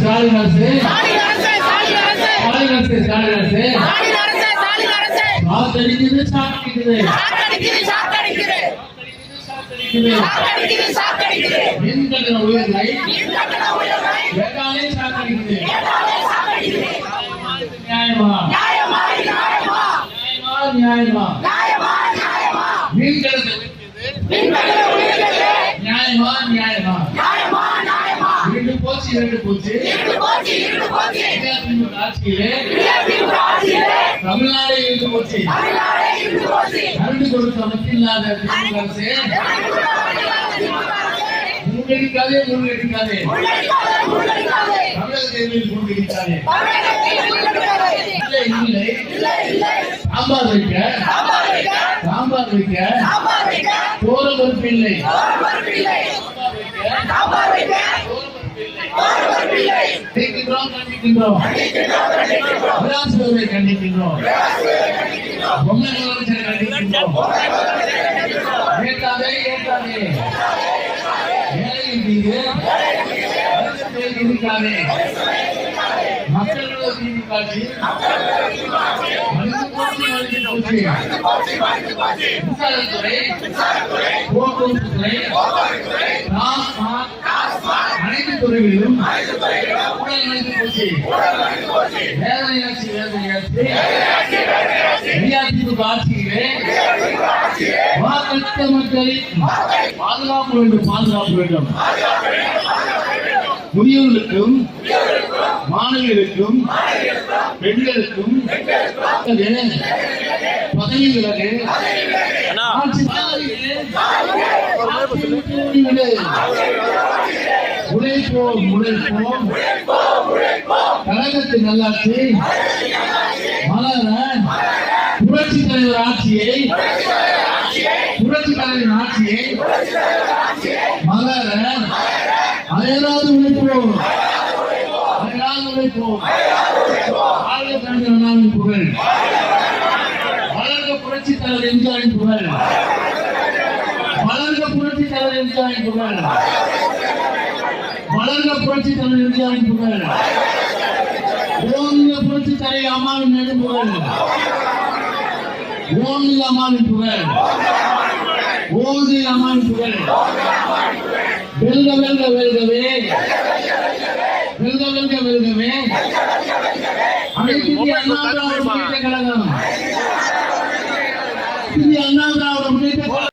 அரசே ஸ்டாலின் அரசே சாத்தடிக்குது சாத்தடிக்குது. மின்கட்டண உயர்வை சாத்தடிக்குது. நியாயமா? நியாயமா நியாயமா. மின்கட்டண நியாயமா? நியாயமா போச்சு. இருந்து போச்சு தமிழ்நாடு இருந்து போச்சு. கரண்டு கொடுத்த மத்தியில்லாத அரசு. முன்னெடுக்காதே முன்னெடுக்காதே. தமிழக தேர்தலில் முன்னெடுக்காதே? இல்லை இல்லை. சாம்பார் வைக்க. சாம்பார் வைக்க. இல்லை. சாம்பார் வைக்க சாம்பார் வைக்க போற மறுப்பு இல்லை ஒருவர் பிள்ளை கண்டிக்கின்றோம். கண்டிக்கின்றோம். கண்டிக்கின்றோம் பொம்மை முதலமைச்சரை கண்டிக்கின்றோம். ஏற்காதே ஏற்காதே ஏழையின் மீது மக்களோட தீர்வு காட்சி மின்சாரத்துறை அனைத்து துறைகளிலும் நடந்து போச்சு வேதனையாச்சு வேதனையாச்சு ஆட்சியிலே வாக்களித்த மக்களின் பாதுகாப்பு வேண்டும் பாதுகாப்பு வேண்டும். முதியோர்களுக்கும் மாணவிகளுக்கும் பெண்களுக்கும் பதவி விலகு. உழைப்போம் உழைப்போம். கழகத்தின் நல்லாட்சி. மலர புரட்சி தலைவர் ஆட்சியை. புரட்சி தலைவர் ஆட்சியை. மலர அயராது உழைப்போம். அயராது உழைப்போம். வாழ்க புகழ். வளர்க புரட்சி தலைவர் எம்ஜிஆரின் புகழ். வளர்க புரட்சி தலைவர் எம்ஜிஆரின் புகழ். வளர்க புரட்சி தலைவர் எம்ஜிஆரின் புகழ். ஓங்க புரட்சி தலை அம்மாவின் நெடும்புகழ் ஓங்க அம்மாவின் புகழ். ஓங்கு அம்மாவின் புகழ். வெல்க வெல்க வெல்கவே. வெல்க வெல்க வெல்கவே. அனைத்து இந்திய அண்ணா திராவிட முன்னேற்ற கழகம்.